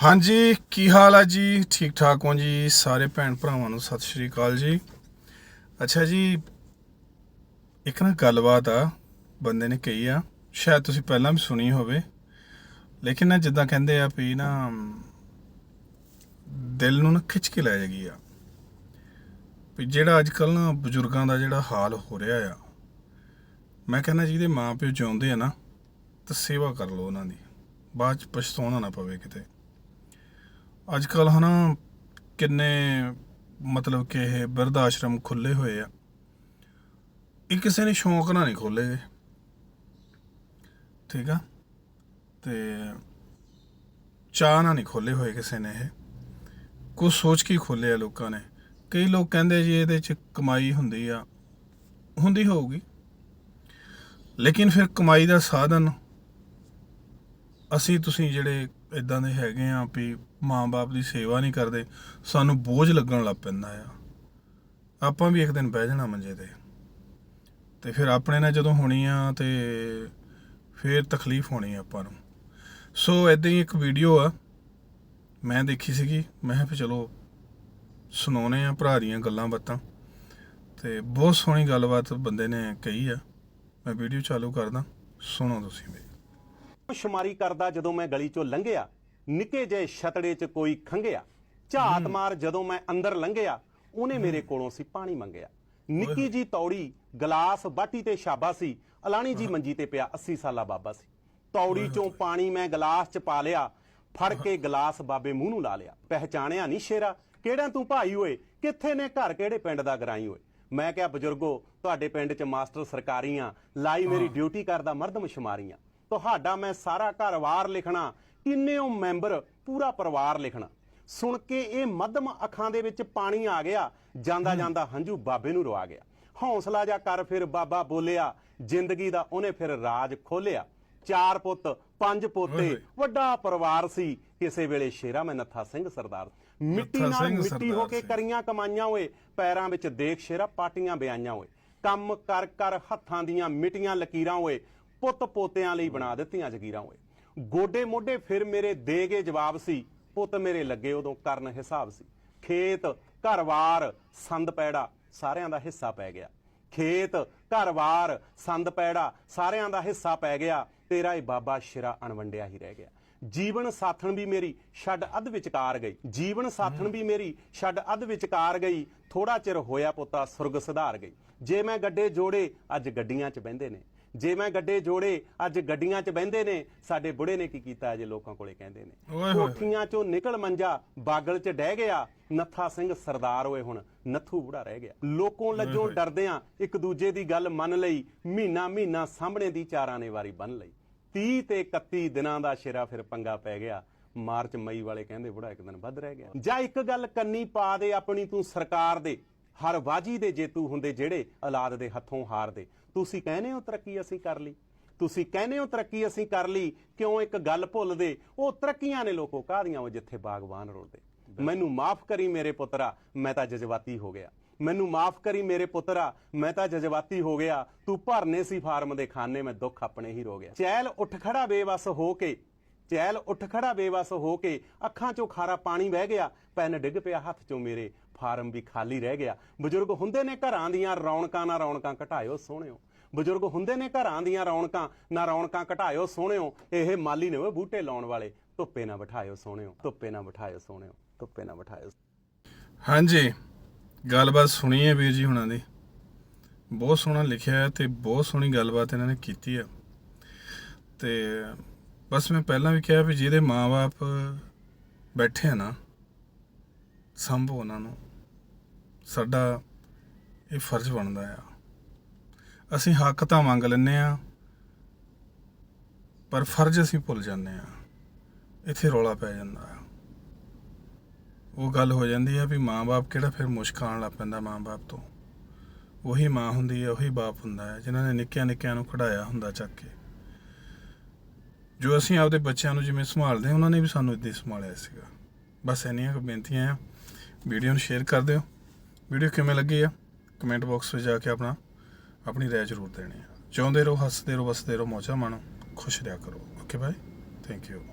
ਹਾਂਜੀ, ਕੀ ਹਾਲ ਆ ਜੀ? ਠੀਕ ਠਾਕ ਹੋ ਜੀ? ਸਾਰੇ ਭੈਣ ਭਰਾਵਾਂ ਨੂੰ ਸਤਿ ਸ਼੍ਰੀ ਅਕਾਲ ਜੀ। ਅੱਛਾ ਜੀ, ਇੱਕ ਨਾ ਗੱਲਬਾਤ ਆ, ਬੰਦੇ ਨੇ ਕਹੀ ਆ, ਸ਼ਾਇਦ ਤੁਸੀਂ ਪਹਿਲਾਂ ਵੀ ਸੁਣੀ ਹੋਵੇ, ਲੇਕਿਨ ਨਾ ਜਿੱਦਾਂ ਕਹਿੰਦੇ ਆ ਵੀ ਨਾ, ਦਿਲ ਨੂੰ ਨਾ ਖਿੱਚ ਕੇ ਲੈ ਜਾਗੀ ਆ। ਵੀ ਜਿਹੜਾ ਅੱਜ ਕੱਲ ਨਾ ਬਜ਼ੁਰਗਾਂ ਦਾ ਜਿਹੜਾ ਹਾਲ ਹੋ ਰਿਹਾ ਆ, ਮੈਂ ਕਹਿੰਦਾ ਜਿਹਦੇ ਮਾਂ ਪਿਓ ਜਿਉਂਦੇ ਆ ਨਾ, ਤਾਂ ਸੇਵਾ ਕਰ ਲਓ ਉਹਨਾਂ ਦੀ, ਬਾਅਦ ਚ ਪਛਤਾਉਣਾ ਨਾ ਪਵੇ ਕਿਤੇ। ਅੱਜ ਕੱਲ ਹਨਾ ਕਿੰਨੇ ਮਤਲਬ ਕਿ ਇਹ ਬਿਰਧ ਆਸ਼ਰਮ ਖੁੱਲੇ ਹੋਏ ਆ। ਇਹ ਕਿਸੇ ਨੇ ਸ਼ੌਂਕ ਨਾਲ ਨਹੀਂ ਖੋਲੇ ਗੇ। ਠੀਕ ਆ? ਤੇ ਚਾਹ ਨਾਲ ਨਹੀਂ ਖੋਲੇ ਹੋਏ ਕਿਸੇ ਨੇ ਇਹ। ਕੁਝ ਸੋਚ ਕੇ ਖੋਲੇ ਆ ਲੋਕਾਂ ਨੇ। ਕਈ ਲੋਕ ਕਹਿੰਦੇ ਜੀ ਇਹਦੇ ਚ ਕਮਾਈ ਹੁੰਦੀ ਆ। ਹੁੰਦੀ ਹੋਊਗੀ। ਲੇਕਿਨ ਫਿਰ ਕਮਾਈ ਦਾ ਸਾਧਨ ਅਸੀਂ ਤੁਸੀਂ ਜਿਹੜੇ ਇਦਾਂ ਦੇ ਹੈਗੇ ਆ ਵੀ ਮਾਂ-ਬਾਪ ਦੀ ਸੇਵਾ ਨਹੀਂ ਕਰਦੇ, ਸਾਨੂੰ ਬੋਝ ਲੱਗਣ ਲੱਗ ਪੈਂਦਾ ਆ। ਆਪਾਂ ਵੀ ਇੱਕ ਦਿਨ ਬਹਿ ਜਾਣਾ ਮੰਜੇ ਤੇ। ਤੇ ਫਿਰ ਆਪਣੇ ਨਾਲ ਜਦੋਂ ਹੋਣੀ ਆ ਤੇ ਫਿਰ ਤਕਲੀਫ ਹੋਣੀ ਆ ਆਪਾਂ ਨੂੰ। ਸੋ ਇਦਾਂ ਹੀ ਇੱਕ ਵੀਡੀਓ ਆ, ਮੈਂ ਦੇਖੀ ਸੀਗੀ, ਮੈਂ ਕਿਹਾ ਚਲੋ ਸੁਣਾਉਣੇ ਆ ਭਰਾ ਦੀਆਂ ਗੱਲਾਂ ਬਾਤਾਂ। ਤੇ ਬਹੁਤ ਸੋਹਣੀ ਗੱਲਬਾਤ ਬੰਦੇ ਨੇ ਕਹੀ ਆ। ਮੈਂ ਵੀਡੀਓ ਚਾਲੂ ਕਰਦਾ, ਸੁਣੋ ਤੁਸੀਂ ਵੀ ਸ਼ੁਮਾਰੀ ਕਰਦਾ ਜਦੋਂ ਮੈਂ ਗਲੀ ਚੋਂ ਲੰਘਿਆ ਨਿੱਕੇ ਜਿਹੇ ਛਤੜੇ 'ਚ ਕੋਈ ਖੰਗਿਆ ਝਾਤ ਮਾਰ ਜਦੋਂ ਮੈਂ ਅੰਦਰ ਲੰਘਿਆ ਉਹਨੇ ਮੇਰੇ ਕੋਲੋਂ ਸੀ ਪਾਣੀ ਮੰਗਿਆ। ਨਿੱਕੀ ਜੀ ਤੌੜੀ ਗਲਾਸ ਬਾਟੀ ਤੇ ਸ਼ਾਬਾ ਸੀ ਅਲਾਣੀ ਜੀ ਮੰਜੀ ਤੇ ਪਿਆ 80 ਸਾਲਾ ਬਾਬਾ ਸੀ। ਤੌੜੀ ਚੋਂ ਪਾਣੀ ਮੈਂ ਗਲਾਸ 'ਚ ਪਾ ਲਿਆ ਫੜ ਕੇ ਗਲਾਸ ਬਾਬੇ ਮੂੰਹ ਨੂੰ ਲਾ ਲਿਆ। ਪਹਿਚਾਣਿਆ ਨਹੀਂ ਸ਼ੇਰਾ ਕਿਹੜਾ ਤੂੰ ਭਾਈ ਓਏ ਕਿੱਥੇ ਨੇ ਘਰ ਕਿਹੜੇ ਪਿੰਡ ਦਾ ਗਰਾਈ ਓਏ? ਮੈਂ ਕਿਹਾ ਬਜ਼ੁਰਗੋ ਤੁਹਾਡੇ ਪਿੰਡ 'ਚ ਮਾਸਟਰ ਸਰਕਾਰੀਆਂ ਲਾਈ ਮੇਰੀ ਡਿਊਟੀ ਕਰਦਾ ਮਰਦਮ ਸ਼ੁਮਾਰੀਆਂ ਤੁਹਾਡਾ ਮੈਂ ਸਾਰਾ ਘਰ-ਵਾਰ ਲਿਖਣਾ ਕਿੰਨੇ ਉਹ ਮੈਂਬਰ ਪੂਰਾ ਪਰਿਵਾਰ ਲਿਖਣਾ। ਸੁਣ ਕੇ ਇਹ ਮੱਧਮ ਅੱਖਾਂ ਦੇ ਵਿੱਚ ਪਾਣੀ ਆ ਗਿਆ ਜਾਂਦਾ ਜਾਂਦਾ ਹੰਝੂ ਬਾਬੇ ਨੂੰ ਰਵਾ ਗਿਆ। ਹੌਸਲਾ ਜਾ ਕਰ ਫਿਰ ਬਾਬਾ ਬੋਲਿਆ ਜ਼ਿੰਦਗੀ ਦਾ ਉਹਨੇ ਫਿਰ ਰਾਜ ਖੋਲਿਆ ਚਾਰ ਪੁੱਤ ਪੰਜ ਪੋਤੇ। ਵੱਡਾ ਪਰਿਵਾਰ ਸੀ। ਕਿਸੇ ਵੇਲੇ ਸ਼ੇਰਾ ਮੈਂ ਨੱਥਾ ਸਿੰਘ ਸਰਦਾਰ। ਮਿੱਟੀ ਨਾਲ ਮਿੱਟੀ ਹੋ ਕੇ। ਕਰੀਆਂ ਕਮਾਈਆਂ ਓਏ ਪੈਰਾਂ ਵਿੱਚ ਦੇਖ ਸ਼ੇਰਾ ਪਾਟੀਆਂ ਬਿਆਈਆਂ ਓਏ। ਕੰਮ ਕਰ ਕਰ ਹੱਥਾਂ ਦੀਆਂ ਮਿੱਟੀਆਂ ਲਕੀਰਾਂ ਓਏ ਪੁੱਤ ਪੋਤਿਆਂ ਲਈ ਬਣਾ ਦਿੱਤੀਆਂ ਜਗੀਰਾਂ ਓਏ। ਗੋਡੇ ਮੋਢੇ ਫਿਰ ਮੇਰੇ ਦੇ ਗਏ ਜਵਾਬ ਸੀ, ਪੁੱਤ ਮੇਰੇ ਲੱਗੇ ਉਦੋਂ ਕਰਨ ਹਿਸਾਬ ਸੀ। ਖੇਤ ਘਰ-ਬਾਰ ਸੰਦ ਪੈੜਾ, ਸਾਰਿਆਂ ਦਾ ਹਿੱਸਾ ਪੈ ਗਿਆ। ਖੇਤ ਘਰ-ਬਾਰ ਸੰਦ ਪੈੜਾ, ਸਾਰਿਆਂ ਦਾ ਹਿੱਸਾ ਪੈ ਗਿਆ। ਤੇਰਾ ਇਹ ਬਾਬਾ ਸ਼ਿਰਾ ਅਣਵੰਡਿਆ ਹੀ ਰਹਿ ਗਿਆ। ਜੀਵਨ ਸਾਥਣ ਵੀ ਮੇਰੀ ਛੱਡ ਅੱਧ ਵਿਚਕਾਰ ਗਈ। ਜੀਵਨ ਸਾਥਣ ਵੀ ਮੇਰੀ ਛੱਡ ਅੱਧ ਵਿਚਕਾਰ ਗਈ। ਥੋੜਾ ਚਿਰ ਹੋਇਆ ਪੁੱਤਾ ਸੁਰਗ ਸੁਧਾਰ ਗਈ। ਜੇ ਮੈਂ ਗੱਡੇ ਜੋੜੇ, ਅੱਜ ਗੱਡੀਆਂ 'ਚ ਬਹਿੰਦੇ ਨੇ। ਜੇ ਮੈਂ ਗੱਡੇ ਜੋੜੇ ਅੱਜ ਗੱਡੀਆਂ 'ਚ ਬਹਿੰਦੇ ਨੇ ਸਾਡੇ ਬੁੜੇ ਨੇ ਕੀ ਕੀਤਾ ਅਜੇ ਲੋਕਾਂ ਕੋਲੇ ਕਹਿੰਦੇ ਨੇ। ਕੋਠੀਆਂ 'ਚੋਂ ਨਿਕਲ ਮੰਜਾ ਬਾਗਲ 'ਚ ਡਹਿ ਗਿਆ ਨੱਥਾ ਸਿੰਘ ਸਰਦਾਰ ਹੋਏ ਹੁਣ ਨੱਥੂ ਬੁੜਾ ਰਹਿ ਗਿਆ। ਲੋਕੋਂ ਲੱਜੋਂ ਡਰਦਿਆਂ ਇੱਕ ਦੂਜੇ ਦੀ ਗੱਲ ਮੰਨ ਲਈ ਮਹੀਨਾ ਮਹੀਨਾ ਸਾਹਮਣੇ ਦੀ ਚਾਰਾਂ ਨੇ ਵਾਰੀ ਬੰਨ ਲਈ। 30 ਤੇ 31 ਦਿਨਾਂ ਦਾ ਸ਼ੇਰਾ ਫਿਰ ਪੰਗਾ ਪੈ ਗਿਆ। ਮਾਰਚ ਮਈ ਵਾਲੇ ਕਹਿੰਦੇ ਬੁੜਾ ਇੱਕ ਦਿਨ ਵੱਧ ਰਹਿ ਗਿਆ। ਜਾਂ ਇੱਕ ਗੱਲ ਕੰਨੀ ਪਾ ਦੇ ਆਪਣੀ ਤੂੰ ਸਰਕਾਰ ਦੇ ਹਰ ਬਾਜੀ ਦੇ ਜੇਤੂ ਹੁੰਦੇ ਜਿਹੜੇ ਔਲਾਦ ਦੇ ਹੱਥੋਂ ਹਾਰਦੇ। ਤੁਸੀਂ ਕਹਿੰਦੇ ਹੋ ਤਰੱਕੀ ਅਸੀਂ ਕਰ ਲਈ। ਤੁਸੀਂ ਕਹਿੰਦੇ ਹੋ ਤਰੱਕੀ ਅਸੀਂ ਕਰ ਲਈ ਕਿਉਂ ਇੱਕ ਗੱਲ ਭੁੱਲਦੇ ਉਹ ਤਰੱਕੀਆਂ ਨੇ ਲੋਕੋ ਕਾਹਦੀਆਂ ਉਹ ਜਿੱਥੇ ਬਾਗਬਾਨ ਰੋਲਦੇ ਮੈਨੂੰ ਮਾਫ ਕਰੀ ਮੇਰੇ ਪੁੱਤਰਾ ਮੈਂ ਤਾਂ ਜਜ਼ਬਾਤੀ ਹੋ ਗਿਆ। ਮੈਨੂੰ ਮਾਫ ਕਰੀ ਮੇਰੇ ਪੁੱਤਰਾ ਮੈਂ ਤਾਂ ਜਜ਼ਬਾਤੀ ਹੋ ਗਿਆ। ਤੂੰ ਭਰਨੇ ਸੀ ਫਾਰਮ ਦੇ ਖਾਨੇ ਮੈਂ ਦੁੱਖ ਆਪਣੇ ਹੀ ਰੋ ਗਿਆ। ਚੈਲ ਉੱਠ ਖੜਾ ਬੇਵਸ ਹੋ ਕੇ ਚੈਲ ਉੱਠ ਖੜਾ ਬੇਵਸ ਹੋ ਕੇ ਅੱਖਾਂ 'ਚੋਂ ਖਾਰਾ ਪਾਣੀ ਵਹਿ ਗਿਆ, ਪੈਨ ਡਿੱਗ ਪਿਆ ਹੱਥ 'ਚੋਂ ਮੇਰੇ, ਫਾਰਮ ਵੀ ਖਾਲੀ ਰਹਿ ਗਿਆ। ਬਜ਼ੁਰਗ ਹੁੰਦੇ ਨੇ ਘਰਾਂ ਦੀਆਂ ਰੌਣਕਾਂ, ਨਾ ਰੌਣਕਾਂ ਘਟਾਇਓ ਸੋਹਣਿਓ। ਬਜ਼ੁਰਗ ਹੁੰਦੇ ਨੇ ਘਰਾਂ ਦੀਆਂ ਰੌਣਕਾਂ, ਨਾ ਰੌਣਕਾਂ ਘਟਾਇਓ ਸੋਹਣਿਓ। ਇਹ ਮਾਲੀ ਨੇ ਓਏ ਬੂਟੇ ਲਾਉਣ ਵਾਲੇ। ਧੁੱਪੇ ਨਾ ਬਿਠਾਇਓ ਸੋਹਣਿਓ, ਧੁੱਪੇ ਨਾ ਬਿਠਾਇਓ ਸੋਹਣਿਓ, ਧੁੱਪੇ ਨਾ ਬਿਠਾਇਓ। ਹਾਂਜੀ, ਗੱਲਬਾਤ ਸੁਣੀ ਹੈ ਵੀਰ ਜੀ ਹੁਣਾਂ ਦੀ। ਬਹੁਤ ਸੋਹਣਾ ਲਿਖਿਆ ਹੈ ਤੇ ਬਹੁਤ ਸੋਹਣੀ ਗੱਲਬਾਤ ਇਹਨਾਂ ਨੇ ਕੀਤੀ ਆ ਤੇ ਬਸ ਮੈਂ ਪਹਿਲਾਂ ਵੀ ਕਿਹਾ ਵੀ ਜਿਹਦੇ ਮਾਪੇ ਬੈਠੇ ਆ ਨਾ, ਸੰਭੋ ਉਹਨਾਂ ਨੂੰ। ਸਾਡਾ ਇਹ ਫਰਜ਼ ਬਣਦਾ ਆ। ਅਸੀਂ ਹੱਕ ਤਾਂ ਮੰਗ ਲੈਂਦੇ ਆ, ਪਰ ਫਰਜ਼ ਅਸੀਂ ਭੁੱਲ ਜਾਂਦੇ ਆ। ਇੱਥੇ ਰੌਲਾ ਪੈ ਜਾਂਦਾ ਆ। ਉਹ ਗੱਲ ਹੋ ਜਾਂਦੀ ਆ ਵੀ ਮਾਂ-ਬਾਪ ਕਿਹੜਾ ਫਿਰ ਮੁਸ਼ਕ ਆਉਣ ਲੱਗ ਪੈਂਦਾ ਮਾਂ-ਬਾਪ ਤੋਂ। ਉਹੀ ਮਾਂ ਹੁੰਦੀ ਹੈ ਉਹੀ ਬਾਪ ਹੁੰਦਾ ਹੈ ਜਿਨ੍ਹਾਂ ਨੇ ਨਿੱਕਿਆਂ ਨਿੱਕਿਆਂ ਨੂੰ ਖੜਾਇਆ ਹੁੰਦਾ ਚੱਕ ਕੇ। ਜੋ ਅਸੀਂ ਆਪਦੇ ਬੱਚਿਆਂ ਨੂੰ ਜਿਵੇਂ ਸੰਭਾਲਦੇ ਹਾਂ, ਉਹਨਾਂ ਨੇ ਵੀ ਸਾਨੂੰ ਇਦਾਂ ਹੀ ਸੰਭਾਲਿਆ ਸੀਗਾ। ਬਸ ਇੰਨੀਆਂ ਕੁ ਬੇਨਤੀਆਂ ਆ। ਵੀਡੀਓ ਨੂੰ ਸ਼ੇਅਰ ਕਰ ਦਿਓ। ਵੀਡੀਓ ਕਿਵੇਂ ਲੱਗੀ ਆ? ਕਮੈਂਟ ਬਾਕਸ ਵਿੱਚ ਜਾ ਕੇ ਆਪਣਾ ਆਪਣੀ ਰਾਏ ਜ਼ਰੂਰ ਦੇਣੀ ਆ। ਚਾਹੁੰਦੇ ਰਹੋ ਹੱਸਦੇ ਰਹੋ ਵਸਦੇ ਰਹੋ ਮੌਜਾਂ ਮਾਣੋ। ਖੁਸ਼ ਰਿਹਾ ਕਰੋ। Okay bye. Thank you